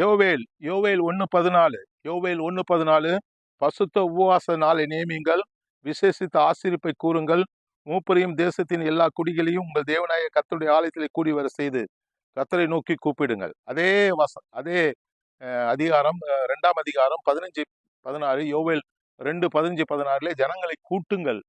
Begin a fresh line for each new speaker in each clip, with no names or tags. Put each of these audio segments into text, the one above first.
யோவேல் யோவேல் ஒன்று பதினாலு யோவேல் ஒன்று பதினாலு. பசுத்த உபவாச நாளை நியமியுங்கள். விசேஷித்த ஆசிரிப்பை கூறுங்கள். மூப்பரையும் தேசத்தின் எல்லா குடிகளையும் உங்கள் தேவனாய கத்தருடைய ஆலயத்திலே கூடி வர செய்து கத்தரை நோக்கி கூப்பிடுங்கள். அதே வச அதே அதிகாரம் ரெண்டாம் அதிகாரம் பதினஞ்சு பதினாறு யோவேல் ரெண்டு பதினஞ்சு பதினாறுலே ஜனங்களை கூட்டுங்கள்.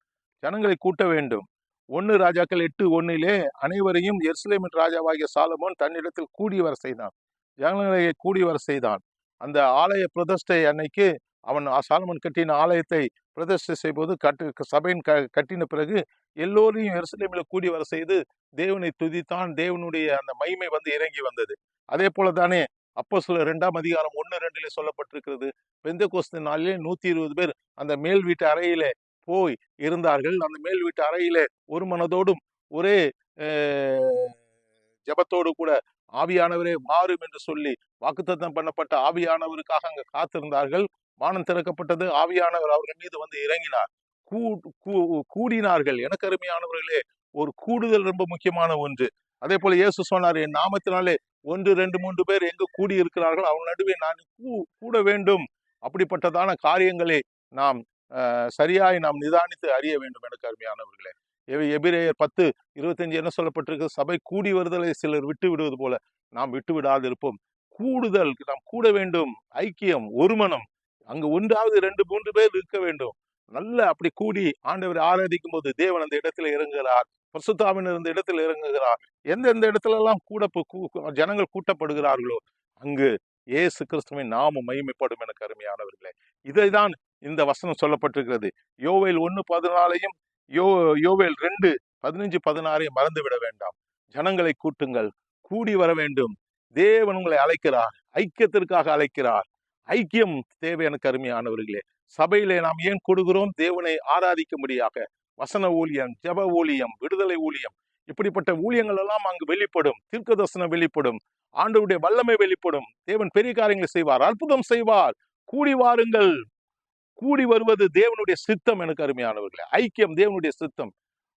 ஜனங்களை கூட்ட வேண்டும். ஒன்று ராஜாக்கள் எட்டு ஒன்னிலே அனைவரையும் எருசலேமின் ராஜாவாகிய சாலமோன் தன்னிடத்தில் கூடி வர செய்தான். ஜனங்களை கூடி வர செய்தான். அந்த ஆலய பிரதிஷ்டை அன்னைக்கு அவன் ஆ- கட்டின ஆலயத்தை பிரதிஷ்டை செய்வது கட்டு சபையின் க கட்டின பிறகு எல்லோரையும் எருசலேமில் கூடி வர செய்து தேவனை துதித்தான். தேவனுடைய அந்த மகிமை வந்து இறங்கி வந்தது. அதே போல தானே அப்போ சில ரெண்டாம் அதிகாரம் ஒன்று ரெண்டுல சொல்லப்பட்டிருக்கிறது. பெந்த கோஸ்து நாளிலே நூத்தி இருபது பேர் அந்த மேல் வீட்டு அறையிலே போய் இருந்தார்கள். அந்த மேல் வீட்டு அறையிலே ஒரு மனதோடும் ஒரே ஜபத்தோடு ஜெபத்தோடு கூட ஆவியானவரே மாறும் என்று சொல்லி வாக்குத்தத்தம் பண்ணப்பட்ட ஆவியானவருக்காக அங்க காத்திருந்தார்கள். வானம் திறக்கப்பட்டது. ஆவியானவர் அவர்கள் மீது வந்து இறங்கினார். கூ கூடினார்கள். எனக்கு அருமையானவர்களே ஒரு கூடுதல் ரொம்ப முக்கியமான ஒன்று. அதே போல இயேசு சொன்னார் என் நாமத்தினாலே ஒன்று ரெண்டு மூன்று பேர் எங்கு கூடி இருக்கிறார்கள் அவன் நடுவே நான் கூ- கூட வேண்டும். அப்படிப்பட்டதான காரியங்களை நாம் சரியாய் நாம் நிதானித்து அறிய வேண்டும். எனக்கு அருமையானவர்களே. எபிரேயர் பத்து இருபத்தஞ்சு என்ன சொல்லப்பட்டிருக்கு? சபை கூடி வருதலை சிலர் விட்டு விடுவது போல நாம் விட்டு விடாது இருப்போம் கூடுதல் நாம் கூட வேண்டும். ஐக்கியம் ஒருமனம். அங்கு ஒன்றாவது ரெண்டு மூன்று பேர் இருக்க வேண்டும். நல்ல அப்படி கூடி ஆண்டவரை ஆராதிக்கும் போது தேவன் அந்த இடத்துல இறங்குகிறார். பிரசுத்தாவின் இருந்த இடத்துல இறங்குகிறார். எந்தெந்த இடத்துல எல்லாம் கூட கூ- ஜனங்கள் கூட்டப்படுகிறார்களோ அங்கு ஏசு கிறிஸ்துவின் நாமும் மகிமைப்படும் என கருமையானவர்களே இதைதான் இந்த வசனம் சொல்லப்பட்டிருக்கிறது. யோவையில் ஒன்று பதினாலையும் யோ யோவேல் ரெண்டு பதினஞ்சு பதினாறையும் மறந்து விட வேண்டாம். ஜனங்களை கூட்டுங்கள். கூடி வர வேண்டும். தேவன் உங்களை அழைக்கிறார். ஐக்கியத்திற்காக அழைக்கிறார். ஐக்கியம் தேவை எனக்கு அருமையானவர்களே. சபையிலே நாம் ஏன் கொடுக்கிறோம் தேவனை ஆராதிக்கும்படியாக வசன ஊழியம் ஜெப ஊழியம் விடுதலை ஊழியம். இப்படிப்பட்ட ஊழியங்கள் எல்லாம் அங்கு வெளிப்படும். தீர்க்கதர்சனம் வெளிப்படும். ஆண்டவருடைய வல்லமை வெளிப்படும். தேவன் பெரிய காரியங்களை செய்வார். அற்புதம் செய்வார். கூடி வாருங்கள். கூடி வருவது தேவனுடைய சித்தம் எனக்கு அருமையானவர்களே. ஐக்கியம் தேவனுடைய சித்தம்.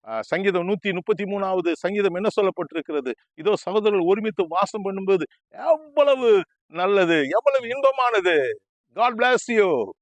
ஆஹ் சங்கீதம் நூத்தி முப்பத்தி மூணாவது சங்கீதம் என்ன சொல்லப்பட்டிருக்கிறது? இதோ சகோதரர்கள் ஒருமித்து வாசம் பண்ணும்போது எவ்வளவு நல்லது எவ்வளவு இன்பமானது. காட் பிளாஸ்டியோ